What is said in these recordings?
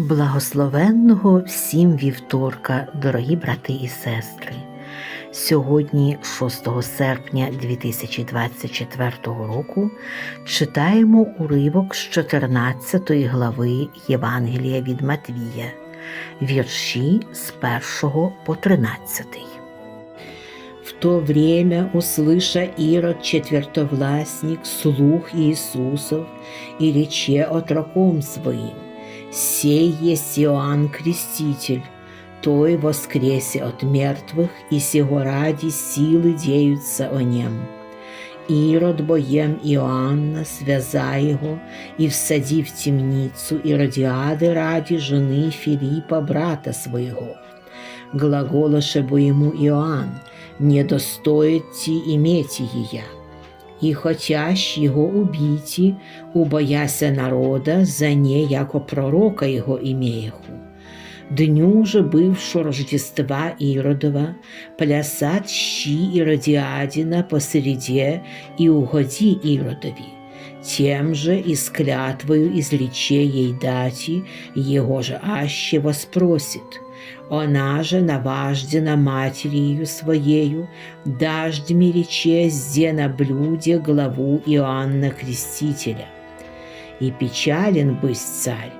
Благословенного всім вівторка, дорогі брати і сестри. Сьогодні, 6 серпня 2024 року, читаємо уривок з 14 глави Євангелія від Матвія, вірші з 1 по 13. В то время, услыша Ирод четвертовластник слух Иисусов и рече отроком своим, «Сей есть Иоанн Креститель, той воскресе от мертвых, и сего ради силы деются о нем». Ирод боем Иоанна, связа его, и всади в темницу Иродиады ради жены Филиппа, брата своего. Глаголоше бо ему Иоанн, не достоит ти иметь ее. І ж його убійті, убояся народа, за не яко пророка його імеєху. Дню же бывшего Рождества Иродова, плясат щи Иродиадина посреде и угоди Иродови. Тем же и с клятвою изрече ей дати, его же аще воспросит. Она же наваждена матерью своею, дождьми рече зде на блюде главу Иоанна Крестителя. И печален быть царь,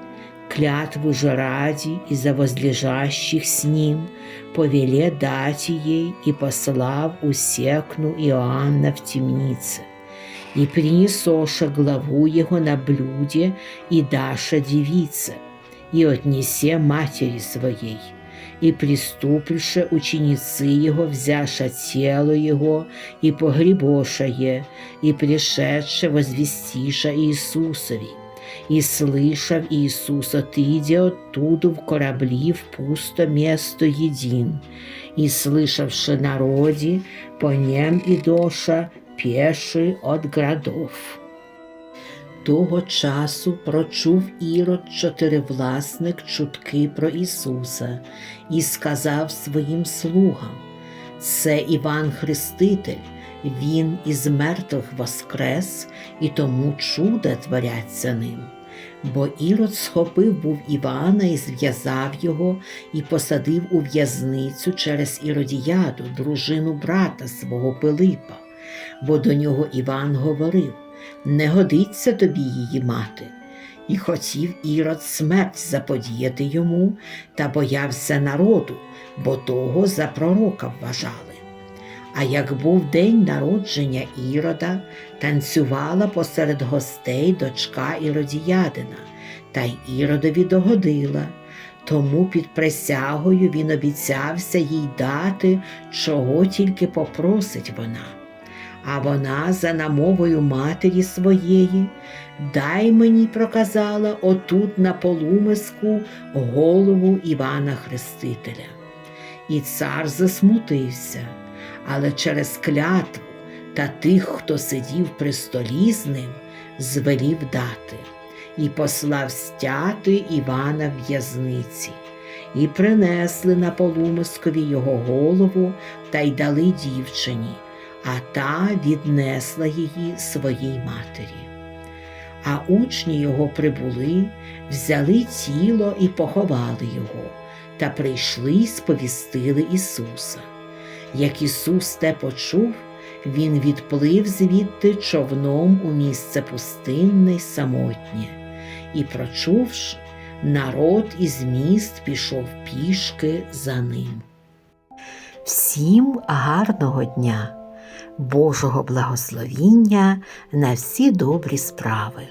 клятву же ради и за возлежащих с ним, повеле дати ей и послав усекну Иоанна в темнице. И принесоша главу его на блюде и даша девице, и отнесе матери своей – и приступивши ученицы его, взяша тело его, и погребоша е, и пришедше возвестиша Иисусови. И слышав Иисус, отыдя оттуда в корабли в пусто место един, и слышавши народе, по нем и пеши от городов. Того часу прочув Ірод чотиривласник чутки про Ісуса і сказав своїм слугам: Це Іван Хреститель, Він із мертвих воскрес, і тому чуда творяться ним. Бо Ірод схопив був Івана і зв'язав його і посадив у в'язницю через Іродіяду, дружину брата свого Пилипа, бо до нього Іван говорив не годиться тобі її мати. І хотів Ірод смерть заподіяти йому та боявся народу, бо того за пророка вважали. А як був день народження Ірода, танцювала посеред гостей дочка Іродіядина, та й Іродові догодила. Тому під присягою він обіцявся їй дати, чого тільки попросить вона а вона за намовою матері своєї, дай мені проказала отут на полумиску голову Івана Хрестителя. І цар засмутився, але через клятву та тих, хто сидів при столі з ним, звелів дати, і послав стяти Івана в в'язниці. І принесли на полумискові його голову та й дали дівчині а та віднесла її своїй матері. А учні його прибули, взяли тіло і поховали його, та прийшли й сповістили Ісуса. Як Ісус те почув, Він відплив звідти човном у місце пустинне й самотнє, і, прочувши, народ із міст пішов пішки за ним. Всім гарного дня! Божого благословіння на всі добрі справи.